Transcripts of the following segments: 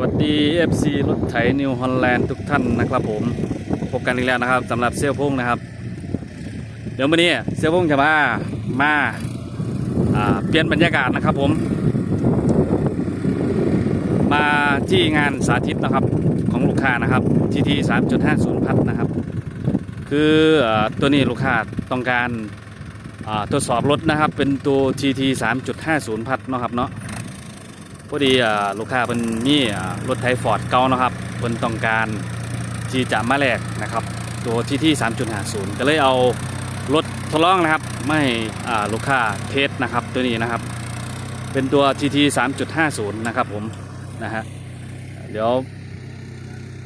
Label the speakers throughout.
Speaker 1: วัสดี FC รถไถนิวฮอลแลนด์ทุกท่านนะครับผมพบกันอีกแล้วนะครับสำหรับเซลพงนะครับ เดี๋ยววันนี้เซลพงจะมามาาเปลี่ยนบรรยากาศนะครับผม มาที่งานสาธิตนะครับของลูกค้านะครับทีที3.50 พัดนะครับ คืออตัวนี้ลูกค้าต้องการอ่าทดสอบรถนะครับ เป็นตัว TT 3.50 พัดเนะครับเนาะ พอดีลูกค้าเป็นมีอ่รถไถฟอร์ดเก่านะครับเป็นต้องการที่จะมาแลกนะครับ ตัวที่ที่ 3.50 ก็เลยเอารถทดลองนะครับ ไม่ลูกค้าเทสนะครับตัวนี้นะครับ เป็นตัว TT 3.50 นะครับผมนะฮะเดี๋ยว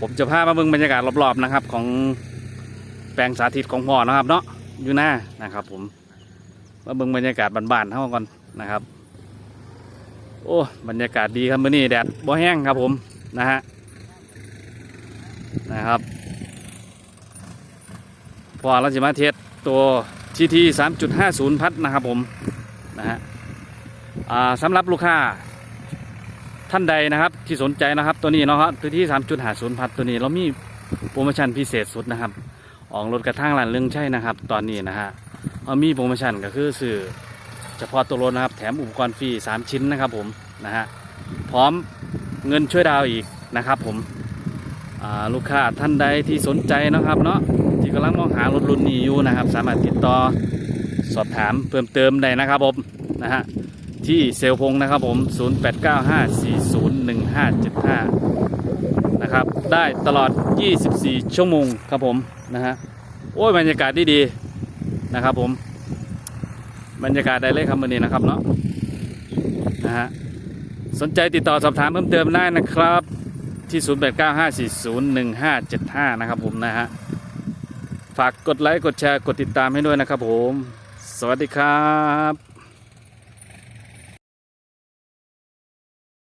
Speaker 1: ผมจะพามาเบิ่งบรรยากาศรอบๆนะครับ ของแปลงสาธิตของพ่อนะครับเนาะอยู่หน้านะครับผมมาเบิ่งบรรยากาศบ้านๆเท่าก่อนนะครับ โอ้บรรยากาศดีครับมื้อนี้แดดบ่แห้งครับผมนะฮะนะครับ พอเราจะมาเทสตัวทีที3.50พัดนะครับผมนะฮะสำหรับลูกค้าท่านใดนะครับที่สนใจนะครับตัวนี้เนาะครับตัวที่3.50พัดตัวนี้เรามีโปรโมชั่นพิเศษสุดนะครับออกรถกระทั่งร้านเรื่องใช่นะครับ ตอนนี้นะฮะเอามีโปรโมชั่นก็คือสื่อ เฉพาะตัวรถนะครับ แถมอุปกรณ์ฟรี3 ชิ้นนะครับผมนะฮะพร้อมเงินช่วยดาวอีกนะครับผมลูกค้าท่านใดที่สนใจนะครับเนาะที่กำลังมองหารถรุ่นนี้อยู่นะครับ สามารถติดต่อสอบถามเพิ่มเติมได้นะครับผมนะฮะที่เซลพงนะครับผม 0895401575 นะครับ ได้ตลอด 24 ชั่วโมงครับผมนะฮะโอ้ยบรรยากาศดีดีๆนะครับผม บรรยากาศได้เลยครับวันนี้นะครับเนาะนะฮะสนใจติดต่อสอบถามเพิ่มเติมได้นะครับ ที่ 0895401575 นะครับผมนะฮะฝากกดไลค์กดแชร์กดติดตามให้ด้วยนะครับผม สวัสดีครับ